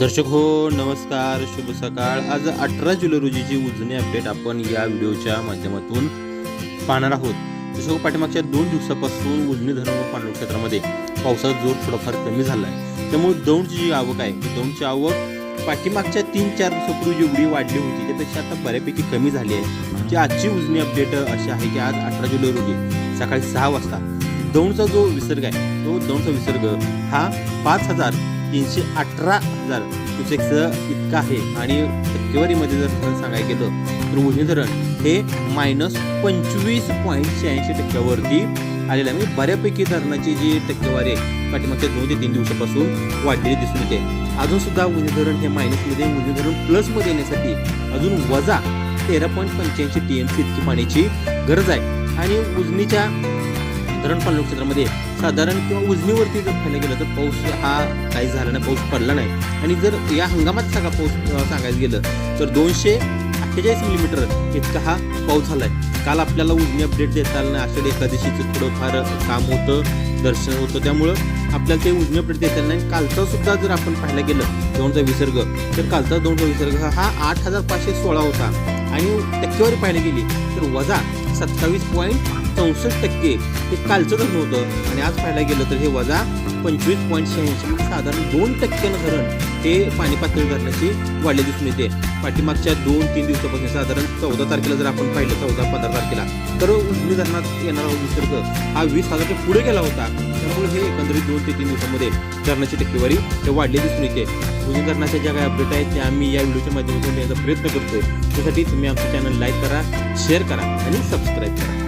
दर्शक हो नमस्कार शुभ सकाळ. आज अठरा जुलै रोजीची उजनी अपडेट आपण या व्हिडिओच्या माध्यमातून पाहणार आहोत. दर्शक हो, पाठीमागच्या दोन दिवसापासून उजनी धरण व पाणलोट क्षेत्रामध्ये पावसाचा जोर थोडाफार कमी झाला आहे त्यामुळे दौंडची जी आवक आहे दौंडची आवक पाठीमागच्या तीन चार दिवसापूर्वी जेवढी वाढली होती त्यापेक्षा आता बऱ्यापैकी कमी झाली आहे. जी आजची उजनी अपडेट अशी आहे की आज अठरा जुलै रोजी सकाळी सहा वाजता दौंडचा जो विसर्ग आहे तो दौंडचा विसर्ग हा पाच हजार तीनशे अठरा हजार क्युसेक्स इतका आहे. आणि टक्केवारीमध्ये जर खरं सांगायला गेलं तर उजनी धरण हे मायनस पंचवीस पॉईंट शहाऐंशी टक्क्यावरती आलेलं आहे. म्हणजे बऱ्यापैकी धरणाची जी टक्केवारी आहे पाठीमागच्या दोन ते तीन दिवसापासून वाढलेली दिसून येते. अजून सुद्धा उजनी धरण हे मायनसमध्ये उजनी धरण प्लसमध्ये येण्यासाठी अजून वजा तेरा पॉईंट पंच्याऐंशी टी एम सी इतकी पाण्याची गरज आहे. आणि उजनीच्या धरण पाणलोट क्षेत्रामध्ये साधारण किंवा उजनीवरती जर पाहिलं गेलं तर पाऊस हा काही झाला नाही पाऊस पडला नाही. आणि जर या हंगामात सगळा पाऊस सांगायचं गेलं तर दोनशे अठ्ठेचाळीस मिलीमीटर इतका हा पाऊस झाला आहे काल आपल्याला उजनी अपडेट देताना आषाढी एकादशीचं थोडंफार काम होतं दर्शन होतं. त्यामुळं आपल्याला ते उजनी अपडेट देता आलं नाही. कालचा सुद्धा जर आपण पाहायला गेलं दोनचा विसर्ग तर कालचा दोनचा विसर्ग हा आठ हजार पाचशे सोळा होता. आणि टक्केवारी पाहायला गेली तर वजा सत्तावीस पॉईंट चौसष्ट टक्के हे कालचं धरण होतं. आणि आज पाहायला गेलं तर हे वजा पंचवीस पॉईंट शहाऐंशी. म्हणजे साधारण दोन टक्क्यानं धरण हे पाणी पातळी धरणाची वाढले दिसून येते. पाठीमागच्या दोन तीन दिवसापासून साधारण चौदा तारखेला जर आपण पाहिलं चौदा पंधरा तारखेला तर उजनी धरणात येणारा विसर्ग हा वीस हजारच्या पुढे गेला होता. त्यामुळे हे एकंदरीत दोन ते तीन दिवसामध्ये धरणाची टक्केवारी हे वाढली दिसून येते. उजनी ज्या काही अपडेट आहेत त्या आम्ही या व्हिडिओच्या माध्यमातून देण्याचा प्रयत्न करतोय. त्यासाठी तुम्ही आमचं चॅनल लाईक करा शेअर करा आणि सबस्क्राईब करा.